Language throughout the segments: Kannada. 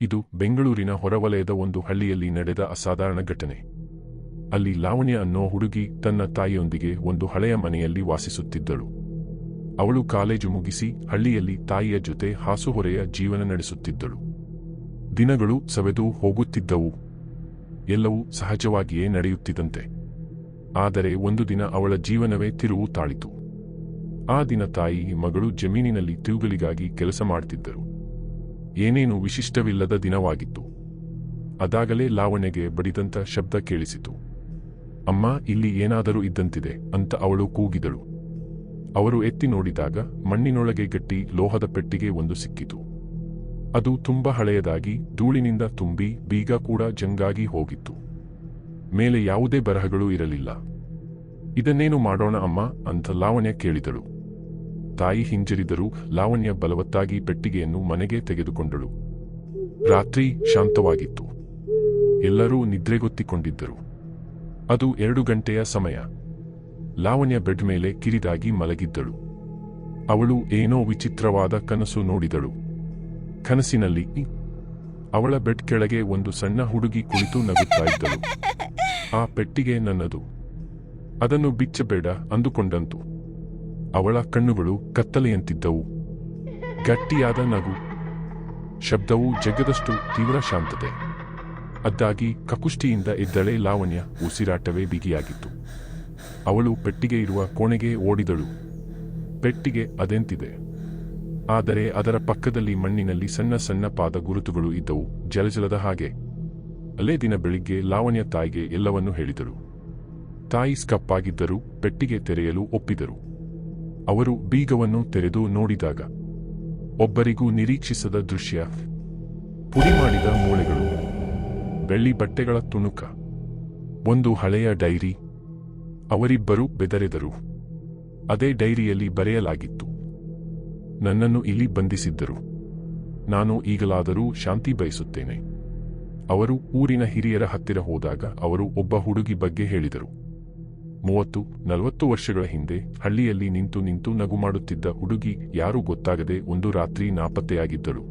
ಇದು ಬೆಂಗಳೂರಿನ ಹೊರವಲಯದ ಒಂದು ಹಳ್ಳಿಯಲ್ಲಿ ನಡೆದ ಅಸಾಧಾರಣ ಘಟನೆ. ಅಲ್ಲಿ ಲಾವಣ್ಯ ಅನ್ನೋ ಹುಡುಗಿ ತನ್ನ ತಾಯಿಯೊಂದಿಗೆ ಒಂದು ಹಳೆಯ ಮನೆಯಲ್ಲಿ ವಾಸಿಸುತ್ತಿದ್ದಳು. ಅವಳು ಕಾಲೇಜು ಮುಗಿಸಿ ಹಳ್ಳಿಯಲ್ಲಿ ತಾಯಿಯ ಜೊತೆ ಹಾಸುಹೊರೆಯ ಜೀವನ ನಡೆಸುತ್ತಿದ್ದಳು. ದಿನಗಳು ಸವೆದು ಹೋಗುತ್ತಿದ್ದವು. ಎಲ್ಲವೂ ಸಹಜವಾಗಿಯೇ ನಡೆಯುತ್ತಿದ್ದಂತೆ. ಆದರೆ ಒಂದು ದಿನ ಅವಳ ಜೀವನವೇ ತಿರುವು ತಾಳಿತು. ಆ ದಿನ ತಾಯಿ ಮಗಳು ಜಮೀನಿನಲ್ಲಿ ತಿರುಗಲಿಗಾಗಿ ಕೆಲಸ ಮಾಡುತ್ತಿದ್ದರು ಏನೇನು ವಿಶಿಷ್ಟವಿಲ್ಲದ ದಿನವಾಗಿತ್ತು. ಅದಾಗಲೇ ಲಾವಣ್ಯಗೆ ಬಡಿದಂತ ಶಬ್ದ ಕೇಳಿಸಿತು. ಅಮ್ಮ, ಇಲ್ಲಿ ಏನಾದರೂ ಇದ್ದಂತಿದೆ ಅಂತ ಅವಳು ಕೂಗಿದಳು. ಅವರು ಎತ್ತಿ ನೋಡಿದಾಗ ಮಣ್ಣಿನೊಳಗೆ ಗಟ್ಟಿ ಲೋಹದ ಪೆಟ್ಟಿಗೆ ಒಂದು ಸಿಕ್ಕಿತು. ಅದು ತುಂಬ ಹಳೆಯದಾಗಿ ಧೂಳಿನಿಂದ ತುಂಬಿ ಬೀಗ ಕೂಡ ಜಂಗಾಗಿ ಹೋಗಿತ್ತು. ಮೇಲೆ ಯಾವುದೇ ಬರಹಗಳು ಇರಲಿಲ್ಲ. ಇದನ್ನೇನು ಮಾಡೋಣ ಅಮ್ಮ ಅಂತ ಲಾವಣ್ಯ ಕೇಳಿದಳು. ತಾಯಿ ಹಿಂಜರಿದರೂ ಲಾವಣ್ಯ ಬಲವತ್ತಾಗಿ ಪೆಟ್ಟಿಗೆಯನ್ನು ಮನೆಗೆ ತೆಗೆದುಕೊಂಡಳು. ರಾತ್ರಿ ಶಾಂತವಾಗಿತ್ತು. ಎಲ್ಲರೂ ನಿದ್ರೆಗೊತ್ತಿಕೊಂಡಿದ್ದರು. ಅದು ಎರಡು ಗಂಟೆಯ ಸಮಯ. ಲಾವಣ್ಯ ಬೆಡ್ ಮೇಲೆ ಕಿರಿದಾಗಿ ಮಲಗಿದ್ದಳು. ಅವಳು ಏನೋ ವಿಚಿತ್ರವಾದ ಕನಸು ನೋಡಿದಳು. ಕನಸಿನಲ್ಲಿ ಅವಳ ಬೆಡ್ ಕೆಳಗೆ ಒಂದು ಸಣ್ಣ ಹುಡುಗಿ ಕುಳಿತು ನಗುತ್ತಾ ಇದ್ದಳು. ಆ ಪೆಟ್ಟಿಗೆ ನನ್ನದು. ಅದನ್ನು ಬಿಚ್ಚಬೇಡ ಅಂದುಕೊಂಡಂತು. ಅವಳ ಕಣ್ಣುಗಳು ಕತ್ತಲೆಯಂತಿದ್ದವು. ಗಟ್ಟಿಯಾದ ನಗು, ಶಬ್ದವು ಜಗ್ಗದಷ್ಟು ತೀವ್ರ ಶಾಂತತೆ. ಅದ್ದಾಗಿ ಕಕುಷ್ಟಿಯಿಂದ ಇದ್ದಳೆ ಲಾವಣ್ಯ ಉಸಿರಾಟವೇ ಬಿಗಿಯಾಗಿತ್ತು. ಅವಳು ಪೆಟ್ಟಿಗೆ ಇರುವ ಕೋಣೆಗೆ ಓಡಿದಳು. ಪೆಟ್ಟಿಗೆ ಅದೆಂತಿದೆ? ಆದರೆ ಅದರ ಪಕ್ಕದಲ್ಲಿ ಮಣ್ಣಿನಲ್ಲಿ ಸಣ್ಣ ಸಣ್ಣ ಪಾದ ಗುರುತುಗಳು ಇದ್ದವು. ಜಲಜಲದ ಹಾಗೆ. ಅಲ್ಲೇ ದಿನ ಬೆಳಿಗ್ಗೆ ಲಾವಣ್ಯ ತಾಯಿಗೆ ಎಲ್ಲವನ್ನೂ ಹೇಳಿದರು. ತಾಯಿ ಸ್ಕಪ್ಪಾಗಿದ್ದರೂ ಪೆಟ್ಟಿಗೆ ತೆರೆಯಲು ಒಪ್ಪಿದರು. ಅವರು ಬೀಗವನ್ನು ತೆರೆದು ನೋಡಿದಾಗ ಒಬ್ಬರಿಗೂ ನಿರೀಕ್ಷಿಸದ ದೃಶ್ಯ. ಪುಡಿ ಮಾಡಿದ ಮೂಳೆಗಳು, ಬೆಳ್ಳಿ ಬಟ್ಟೆಗಳ ತುಣುಕ, ಒಂದು ಹಳೆಯ ಡೈರಿ, ಅವರಿಬ್ಬರು ಬೆದರೆದರು. ಅದೇ ಡೈರಿಯಲ್ಲಿ ಬರೆಯಲಾಗಿತ್ತು, ನನ್ನನ್ನು ಇಲ್ಲಿ ಬಂಧಿಸಿದ್ದರು. ನಾನು ಈಗಲಾದರೂ ಶಾಂತಿ ಬಯಸುತ್ತೇನೆ. ಅವರು ಊರಿನ ಹಿರಿಯರ ಹತ್ತಿರ ಹೋದಾಗ ಅವರು ಒಬ್ಬ ಹುಡುಗಿ ಬಗ್ಗೆ ಹೇಳಿದರು. ಮೂವತ್ತು, ನಲವತ್ತು ವರ್ಷಗಳ ಹಿಂದೆ ಹಳ್ಳಿಯಲ್ಲಿ ನಿಂತು ನಿಂತು ನಗು ಮಾಡುತ್ತಿದ್ದ ಹುಡುಗಿ ಯಾರೂ ಗೊತ್ತಾಗದೆ ಒಂದು ರಾತ್ರಿ ನಾಪತ್ತೆಯಾಗಿದ್ದಳು.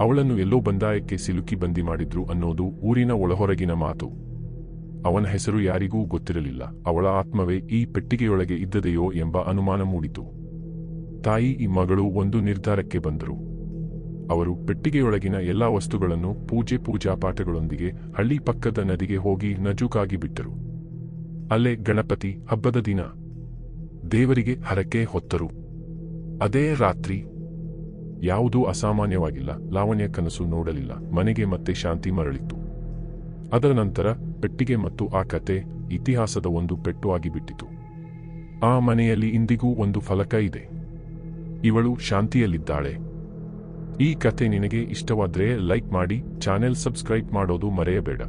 ಅವಳನ್ನು ಎಲ್ಲೋ ಬಂದಾಯಕ್ಕೆ ಸಿಲುಕಿ ಬಂದಿ ಮಾಡಿದ್ರು ಅನ್ನೋದು ಊರಿನ ಒಳಹೊರಗಿನ ಮಾತು. ಅವನ ಹೆಸರು ಯಾರಿಗೂ ಗೊತ್ತಿರಲಿಲ್ಲ, ಅವಳ ಆತ್ಮವೇ ಈ ಪೆಟ್ಟಿಗೆಯೊಳಗೆ ಇದ್ದದೆಯೋ ಎಂಬ ಅನುಮಾನ ಮೂಡಿತು. ತಾಯಿ ಈ ಮಗಳು ಒಂದು ನಿರ್ಧಾರಕ್ಕೆ ಬಂದರು. ಅವರು ಪೆಟ್ಟಿಗೆಯೊಳಗಿನ ಎಲ್ಲಾ ವಸ್ತುಗಳನ್ನು ಪೂಜೆ ಪೂಜಾ ಪಾಠಗಳೊಂದಿಗೆ ಹಳ್ಳಿ ಪಕ್ಕದ ನದಿಗೆ ಹೋಗಿ ನಜುಕಾಗಿ ಬಿಟ್ಟರು. ಅಲ್ಲೇ ಗಣಪತಿ ಹಬ್ಬದ ದಿನ. ದೇವರಿಗೆ ಹರಕೆ ಹೊತ್ತರು. ಅದೇ ರಾತ್ರಿ. ಯಾವುದೂ ಅಸಾಮಾನ್ಯವಾಗಿಲ್ಲ. ಲಾವಣ್ಯ ಕನಸು ನೋಡಲಿಲ್ಲ. ಮನೆಗೆ ಮತ್ತೆ ಶಾಂತಿ ಮರಳಿತ್ತು. ಅದರ ನಂತರ ಪೆಟ್ಟಿಗೆ ಮತ್ತು ಆ ಕತೆ ಇತಿಹಾಸದ ಒಂದು ಪೆಟ್ಟು ಆಗಿಬಿಟ್ಟಿತು. ಆ ಮನೆಯಲ್ಲಿ ಇಂದಿಗೂ ಒಂದು ಫಲಕ ಇದೆ. ಇವಳು ಶಾಂತಿಯಲ್ಲಿದ್ದಾಳೆ. ಈ ಕತೆ ನಿನಗೆ ಇಷ್ಟವಾದರೆ ಲೈಕ್ ಮಾಡಿ, ಚಾನೆಲ್ ಸಬ್ಸ್ಕ್ರೈಬ್ ಮಾಡೋದು ಮರೆಯಬೇಡ.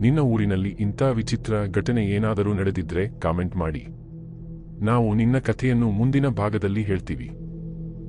ನಿನ್ನ ಊರಿನಲ್ಲಿ ಇಂಥ ವಿಚಿತ್ರ ಘಟನೆ ಏನಾದರೂ ನಡೆದಿದ್ರೆ ಕಾಮೆಂಟ್ ಮಾಡಿ. ನಾವು ನಿನ್ನ ಕಥೆಯನ್ನು ಮುಂದಿನ ಭಾಗದಲ್ಲಿ ಹೇಳ್ತೀವಿ.